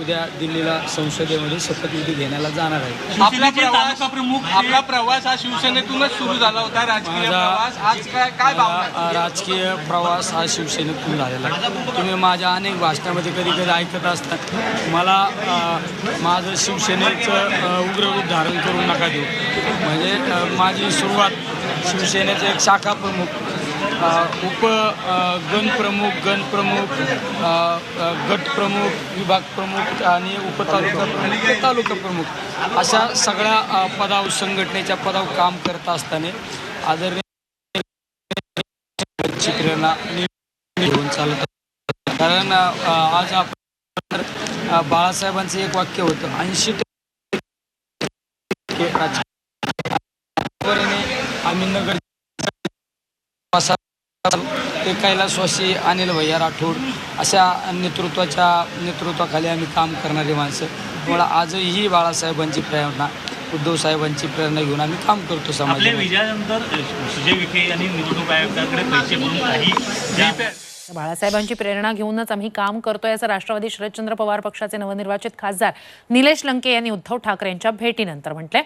उद्या दिल्लीला संसदेमध्ये शपथविधी घेण्याला जाणार आहे. आपला प्रवास आपला प्रवास हा शिवसेनेतूनच सुरू झाला होता राजकीय प्रवास. आज काय काय राजकीय प्रवास हा शिवसेनेतून झालेला तुम्ही माझ्या अनेक भाषणामध्ये कधी कधी ऐकत असतात. मला माझं शिवसेनेचं उग्र रूप धारण करून नका देऊ. म्हणजे माझी सुरुवात शिवसेनेचं एक शाखा प्रमुख उप गण गणप्रमुख गणप्रमुख प्रमुख गट प्रमुख विभाग प्रमुख आणि उपतालुका प्रमुख तालुका प्रमुख अशा सगळ्या पदाव पदावर संघटनेच्या पदावर काम करत असताना आदरणीय ची घेऊन चालत कारण आज आपण बाळासाहेबांचं एक वाक्य होतं ऐंशी टक्के आम्ही नगर ते कैलासवासी अनिल भैया राठोड अशा नेतृत्वाच्या नेतृत्वाखाली आम्ही काम करणारी माणसं. त्यामुळे आजही बाळासाहेबांची प्रेरणा उद्धव साहेबांची प्रेरणा घेऊन आम्ही काम करतो आपल्या समाजामध्ये विजयानंतर सुजय विखे यांनी निवडणूक आयोगाकडे पैसे भरून काही ज्या बाळासाहेबांची प्रेरणा घेऊनच आम्ही काम करतोय असं राष्ट्रवादी शरदचंद्र पवार पक्षाचे नवनिर्वाचित खासदार निलेश लंके यांनी उद्धव ठाकरे यांच्या भेटीनंतर म्हटलंय.